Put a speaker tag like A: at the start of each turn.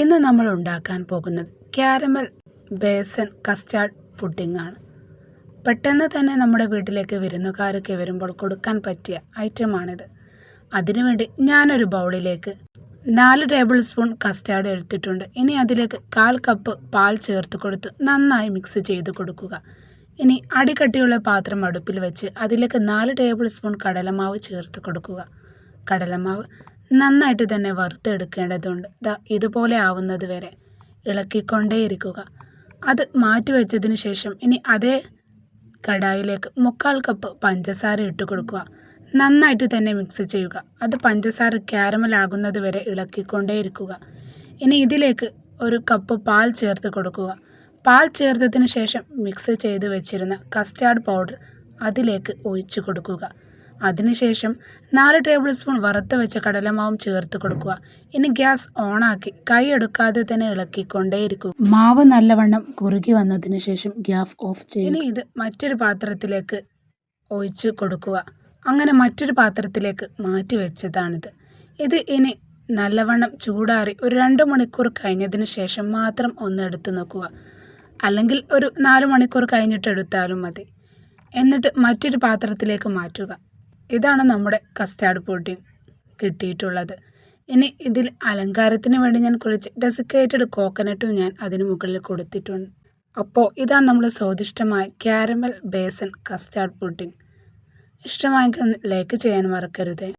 A: ഇന്ന് നമ്മൾ ഉണ്ടാക്കാൻ പോകുന്നത് ക്യാരമൽ ബേസൻ കസ്റ്റാർഡ് പുഡിംഗ് ആണ്. പെട്ടെന്ന് തന്നെ നമ്മുടെ വീട്ടിലേക്ക് വിരുന്നുകാരൊക്കെ വരുമ്പോൾ കൊടുക്കാൻ പറ്റിയ ഐറ്റമാണിത്. അതിനുവേണ്ടി ഞാനൊരു ബൗളിലേക്ക് നാല് ടേബിൾ സ്പൂൺ കസ്റ്റാർഡ് എടുത്തിട്ടുണ്ട്. ഇനി അതിലേക്ക് കാൽ കപ്പ് പാൽ ചേർത്ത് കൊടുത്ത് നന്നായി മിക്സ് ചെയ്ത് കൊടുക്കുക. ഇനി അടിക്കട്ടിയുള്ള പാത്രം അടുപ്പിൽ വെച്ച് അതിലേക്ക് നാല് ടേബിൾ സ്പൂൺ കടലമാവ് ചേർത്ത് കൊടുക്കുക. കടലമാവ് നന്നായിട്ട് തന്നെ വറുത്തെടുക്കേണ്ടതുണ്ട്. ദാ ഇതുപോലെ ആവുന്നത് വരെ ഇളക്കിക്കൊണ്ടേയിരിക്കുക. അത് മാറ്റിവെച്ചതിന് ശേഷം ഇനി അതേ കടായിലേക്ക് മുക്കാൽ കപ്പ് പഞ്ചസാര ഇട്ട് കൊടുക്കുക. നന്നായിട്ട് തന്നെ മിക്സ് ചെയ്യുക. അത് പഞ്ചസാര ക്യാരമലാകുന്നത് വരെ ഇളക്കിക്കൊണ്ടേയിരിക്കുക. ഇനി ഇതിലേക്ക് ഒരു കപ്പ് പാൽ ചേർത്ത് കൊടുക്കുക. പാൽ ചേർത്തതിന് ശേഷം മിക്സ് ചെയ്ത് വെച്ചിരുന്ന കസ്റ്റാർഡ് പൗഡർ അതിലേക്ക് ഒഴിച്ചു കൊടുക്കുക. അതിനുശേഷം നാല് ടേബിൾ സ്പൂൺ വറുത്ത് വെച്ച കടലമാവും ചേർത്ത് കൊടുക്കുക. ഇനി ഗ്യാസ് ഓണാക്കി കൈ എടുക്കാതെ തന്നെ ഇളക്കിക്കൊണ്ടേയിരിക്കുക മാവ് നല്ലവണ്ണം കുറുകി വന്നതിന് ശേഷം ഗ്യാസ് ഓഫ് ചെയ്യും. ഇനി ഇത് മറ്റൊരു പാത്രത്തിലേക്ക് ഒഴിച്ച് കൊടുക്കുക. അങ്ങനെ മറ്റൊരു പാത്രത്തിലേക്ക് മാറ്റി വെച്ചതാണിത്. ഇത് ഇനി നല്ലവണ്ണം ചൂടാറി ഒരു രണ്ട് മണിക്കൂർ കഴിഞ്ഞതിന് ശേഷം മാത്രം ഒന്ന് എടുത്തു നോക്കുക. അല്ലെങ്കിൽ ഒരു നാല് മണിക്കൂർ കഴിഞ്ഞിട്ട് എടുത്താലും മതി. എന്നിട്ട് മറ്റൊരു പാത്രത്തിലേക്ക് മാറ്റുക. ഇതാണ് നമ്മുടെ കസ്റ്റാർഡ് പുഡിംഗ് കിട്ടിയിട്ടുള്ളത്. ഇനി ഇതിൽ അലങ്കാരത്തിന് വേണ്ടി ഞാൻ കുറച്ച് ഡെസിക്കേറ്റഡ് കോക്കനട്ടും ഞാൻ അതിന് മുകളിൽ കൊടുത്തിട്ടുണ്ട്. അപ്പോൾ ഇതാണ് നമ്മുടെ സ്വാദിഷ്ടമായ ക്യാരമൽ ബേസൻ കസ്റ്റാർഡ് പുഡിംഗ് ഇഷ്ടമായെങ്കിൽ ലൈക്ക് ചെയ്യാൻ മറക്കരുതേ.